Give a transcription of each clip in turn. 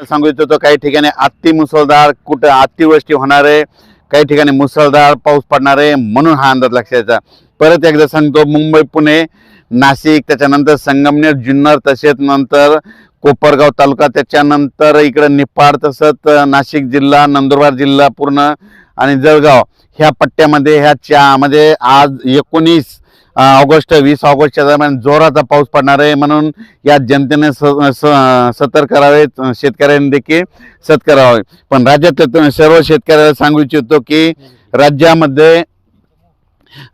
सांगू इच्छितो काही ठिकाणी अति मुसळधार कुठं अतिवृष्टी होणार आहे काही ठिकाणी मुसळधार पाऊस पडणार आहे म्हणून हा अंदाज लक्षात परत एकदा सांगतो मुंबई पुणे नाशिक त्याच्यानंतर संगमनेर जुन्नर तसेच नंतर कोपरगाव तालुका त्याच्यानंतर इकडं निपाड तसंच नाशिक जिल्हा नंदुरबार जिल्हा पूर्ण आणि जळगाव. ह्या पट्ट्यामध्ये ह्या च्या म्हणजे आज एकोणीस ऑगस्ट वीस ऑगस्टच्या दरम्यान जोराचा पाऊस पडणार आहे. म्हणून या जनतेने स स- सतर्क करावे शेतकऱ्यांनी देखील सत करावे पण राज्यातल्या सर्व शेतकऱ्याला सांगू इच्छितो की राज्यामध्ये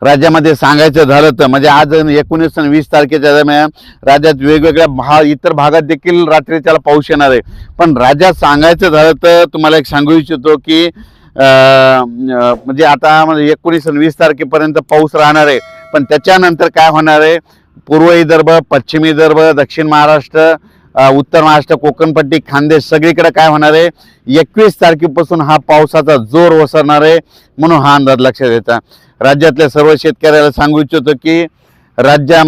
राज्यामध्ये सांगायचं झालं तर म्हणजे आज एकोणीस आणि वीस तारखेच्या दरम्यान राज्यात वेगवेगळ्या भा इतर भागात देखील रात्रीच्याला पाऊस येणार आहे. पण राज्यात सांगायचं झालं तर तुम्हाला एक सांगू इच्छितो की म्हणजे आता म्हणजे एकोणीस आणि वीस तारखेपर्यंत पाऊस राहणार आहे. पण त्याच्यानंतर काय होणार आहे? पूर्व विदर्भ पश्चिम विदर्भ दक्षिण महाराष्ट्र उत्तर महाराष्ट्र कोकणपट्टी खानदेश सगळीकडे काय होणार आहे? एकवीस तारखेपासून हा पावसाचा जोर ओसरणार आहे म्हणून हा अंदाज लक्षात येतात राज्यातल्या सर्व शेतकऱ्याला सांगू इच्छितो की राज्या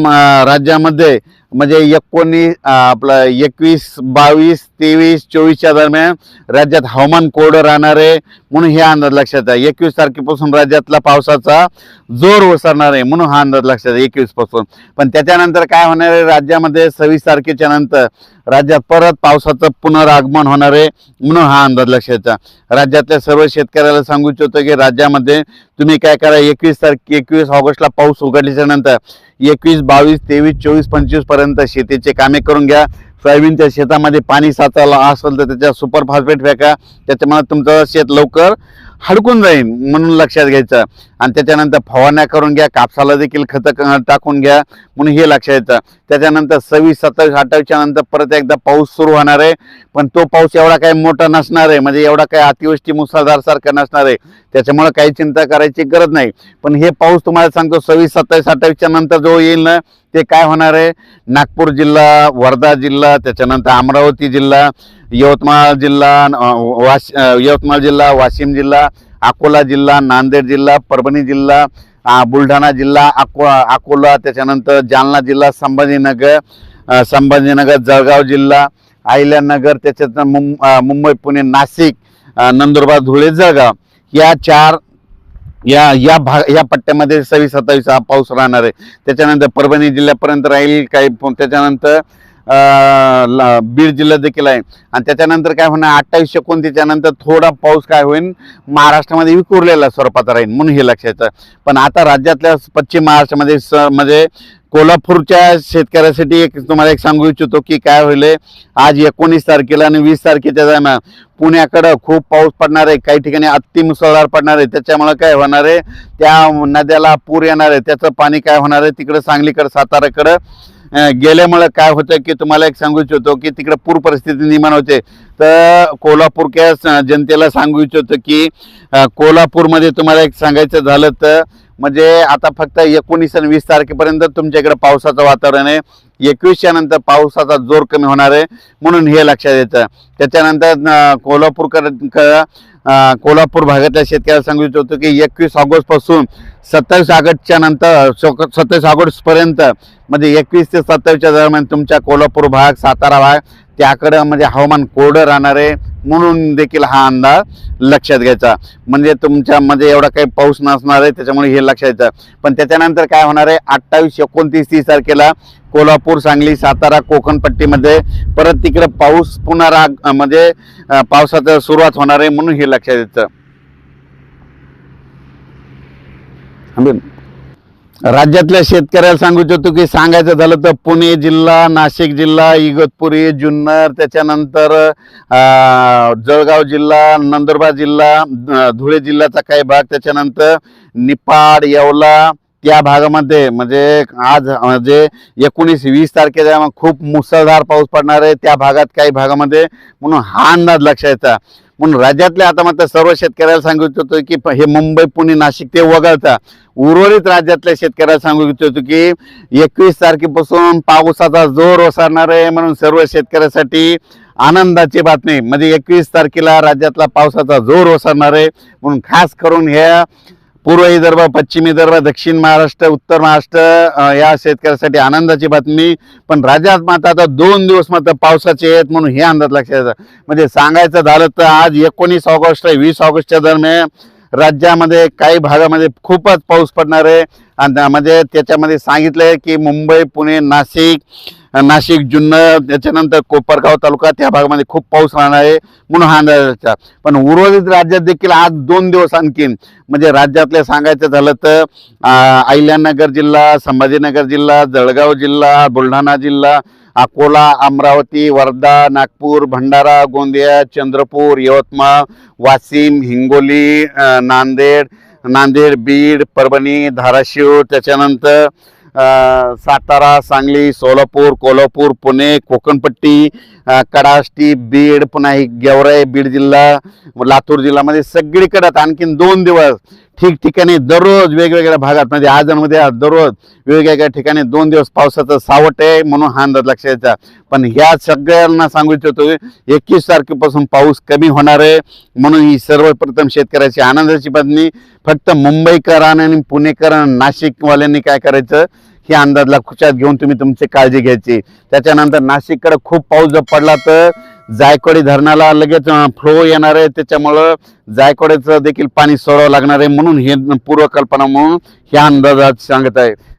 राज्यामध्ये म्हणजे एकोणीस आपलं एकवीस बावीस तेवीस चोवीसच्या दरम्यान राज्यात हवामान कोरडं राहणार आहे म्हणून हे अंदाज लक्षात आहे. एकवीस तारखेपासून राज्यातला पावसाचा जोर ओसरणार आहे म्हणून हा अंदाज लक्षात आहे एकवीसपासून पण त्याच्यानंतर काय होणार आहे? राज्यामध्ये सव्वीस तारखेच्या नंतर राज्यात परत पावसाचं पुनरागमन होणार आहे म्हणून हा अंदाज लक्षात राज्यातल्या सर्व शेतकऱ्याला सांगू इच्छितो की राज्यामध्ये तुम्ही काय करा एकवीस तारखे एकवीस ऑगस्टला पाऊस उघडल्याच्या नंतर एकवीस बावीस तेवीस चोवीस पंचवीस पर्यंत शेतीचे कामे करून घ्या सोयाबीनच्या शेतामध्ये पाणी साचायला असेल तर त्याच्या सुपर फॉस्फेट फेका त्याच्यामुळे तुमचं शेत लवकर हडकून जाईल म्हणून लक्षात घ्यायचं. आणि त्याच्यानंतर फवारण्या करून घ्या कापसाला देखील खतं टाकून घ्या म्हणून हे लक्षात घ्यायचं त्याच्यानंतर सव्वीस सत्तावीस अठ्ठावीसच्या नंतर परत एकदा पाऊस सुरू होणार आहे. पण तो पाऊस एवढा काही मोठा नसणार आहे. म्हणजे एवढा काही अतिवृष्टी मुसळधारसारखा नसणार आहे. त्याच्यामुळे काही चिंता करायची गरज नाही. पण हे पाऊस तुम्हाला सांगतो सव्वीस सत्तावीस अठ्ठावीसच्या नंतर जो येईल ना ते काय होणार आहे? नागपूर जिल्हा वर्धा जिल्हा त्याच्यानंतर अमरावती जिल्हा यवतमाळ जिल्हा वाश यवतमाळ जिल्हा वाशिम जिल्हा अकोला जिल्हा नांदेड जिल्हा परभणी जिल्हा बुलढाणा जिल्हा अको अकोला त्याच्यानंतर जालना जिल्हा संभाजीनगर संभाजीनगर जळगाव जिल्हा अहिल्यानगर त्याच्यात मुं मुंबई पुणे नाशिक नंदुरबार धुळे जळगाव. या चार या या भाग या पट्ट्यामध्ये सव्वीस सत्तावीस हा पाऊस राहणार आहे. त्याच्यानंतर परभणी जिल्ह्यापर्यंत राहील काही त्याच्यानंतर बीड जिल्हा देखील आहे. आणि त्याच्यानंतर काय होणार अठ्ठावीस एकोणतीसच्या नंतर थोडा पाऊस काय होईल महाराष्ट्रामध्ये विखुरलेला स्वरूपात राहील म्हणून हे लक्षात पण आता राज्यातल्या पश्चिम महाराष्ट्रामध्ये स म्हणजे कोल्हापूरच्या शेतकऱ्यासाठी एक तुम्हाला एक सांगू इच्छितो की काय होईल आज एकोणीस तारखेला आणि वीस तारखेच्या दरम्यान पुण्याकडं खूप पाऊस पडणार आहे काही ठिकाणी अति मुसळधार पडणार आहे. त्याच्यामुळं काय होणार आहे त्या नद्याला पूर येणार आहे त्याचं पाणी काय होणार आहे तिकडं सांगलीकडं साताराकडं गेल्यामुळे काय होतं की तुम्हाला एक सांगू इच्छितो की तिकडे पूर परिस्थिती निर्माण होते. तर कोल्हापूरच्या जनतेला सांगू इच्छितो की कोल्हापूरमध्ये तुम्हाला एक सांगायचं झालं तर म्हणजे आता फक्त एकोणीस आणि वीस तारखेपर्यंत तुमच्याकडे पावसाचं वातावरण आहे. एकवीसच्या नंतर पावसाचा जोर कमी होणार आहे म्हणून हे लक्षात येतं. त्याच्यानंतर अं, कोल्हापूरकर कोल्हापूर भागातल्या शेतकऱ्याला सांगू इच्छितो की एकवीस ऑगस्टपासून सत्तावीस ऑगस्टच्या नंतर सत्तावीस ऑगस्टपर्यंत म्हणजे एकवीस ते सत्तावीसच्या दरम्यान तुमच्या कोल्हापूर भाग सातारा भाग त्याकडं म्हणजे हवामान कोरडं राहणार आहे म्हणून देखील हा अंदाज लक्षात घ्यायचा. म्हणजे तुमच्यामध्ये एवढा काही पाऊस नसणार आहे त्याच्यामुळे हे लक्षात घ्यायचं पण त्याच्यानंतर काय होणार आहे अठ्ठावीस एकोणतीस तीस तारखेला कोल्हापूर सांगली सातारा कोकणपट्टीमध्ये परत तिकडे पाऊस पुन्हा राग म्हणजे पावसाचं सुरुवात होणार आहे म्हणून हे लक्षात येतं. थांबेल. राज्यातल्या शेतकऱ्याला सांगू इच्छितो की सांगायचं झालं तर पुणे जिल्हा नाशिक जिल्हा इगतपुरी जुन्नर त्याच्यानंतर जळगाव जिल्हा नंदुरबार जिल्हा धुळे जिल्ह्याचा काही भाग त्याच्यानंतर निपाड येवला त्या भागामध्ये म्हणजे आज म्हणजे एकोणीस वीस तारखेला खूप मुसळधार पाऊस पडणार आहे. त्या भागात काही भागामध्ये म्हणून हा अंदाज लक्षात म्हणून राज्यातल्या आता मात्र सर्व शेतकऱ्याला सांगू इच्छितो की हे मुंबई पुणे नाशिक ते वगळता उर्वरित राज्यातल्या शेतकऱ्याला सांगू इच्छितो की एकवीस तारखेपासून पावसाचा जोर ओसरणार आहे म्हणून सर्व शेतकऱ्यासाठी आनंदाची बातमी. म्हणजे एकवीस तारखेला राज्यातला पावसाचा जोर ओसरणार आहे म्हणून खास करून ह्या पूर्व विदर्भ पश्चिम विदर्भ दक्षिण महाराष्ट्र उत्तर महाराष्ट्र या शेतकऱ्यासाठी आनंदाची बातमी. पण राज्यात मात्र आता दोन दिवस मात्र पावसाचे आहेत म्हणून हे अंदाज लक्षात म्हणजे सांगायचं झालं तर आज एकोणीस ऑगस्ट वीस ऑगस्टच्या दरम्यान राज्यामध्ये काही भागामध्ये खूपच पाऊस पडणार आहे. आणि त्यामध्ये त्याच्यामध्ये सांगितलंय की मुंबई पुणे नाशिक नाशिक जुन्नर त्याच्यानंतर कोपरगाव तालुका त्या भागामध्ये खूप पाऊस राहणार आहे म्हणून हा अंदाजाचा पण उर्वरित राज्यात देखील आज दोन दिवस आणखीन म्हणजे राज्यातले सांगायचं झालं तर अहिल्यानगर जिल्हा संभाजीनगर जिल्हा जळगाव जिल्हा बुलढाणा जिल्हा अकोला अमरावती वर्धा नागपूर भंडारा गोंदिया चंद्रपूर यवतमाळ वाशिम हिंगोली नांदेड नांदेड बीड परभणी धाराशिव त्याच्यानंतर सातारा सांगली सोलापूर कोल्हापूर पुणे कोकणपट्टी कडाष्टी बीड पुन्हा ही गेवराई बीड जिल्हा लातूर जिल्ह्यामध्ये सगळीकडे आता आणखीन दोन दिवस ठिकठिकाणी दररोज वेगवेगळ्या भागात म्हणजे आजमध्ये आज दररोज वेगवेगळ्या ठिकाणी दोन दिवस पावसाचं सावट आहे म्हणून हा अंदाज लक्षात यायचा पण ह्या सगळ्यांना सांगू इच्छितो एकवीस तारखेपासून पाऊस कमी होणार आहे म्हणून ही सर्वप्रथम शेतकऱ्याची आनंदाची बातमी. फक्त मुंबईकरांनी आणि पुणेकरांना नाशिकवाल्यांनी काय करायचं? हे अंदाज लक्षात घेऊन तुम्ही तुमची काळजी घ्यायची. त्याच्यानंतर नाशिककडे खूप पाऊस जर पडला तर जायकवाडी धरणाला लगेच फ्लो येणार आहे. त्याच्यामुळं जायकवाडीचं देखील पाणी सोडावं लागणार आहे म्हणून हे पूर्वकल्पना म्हणून ह्या अंदाजात सांगत आहे.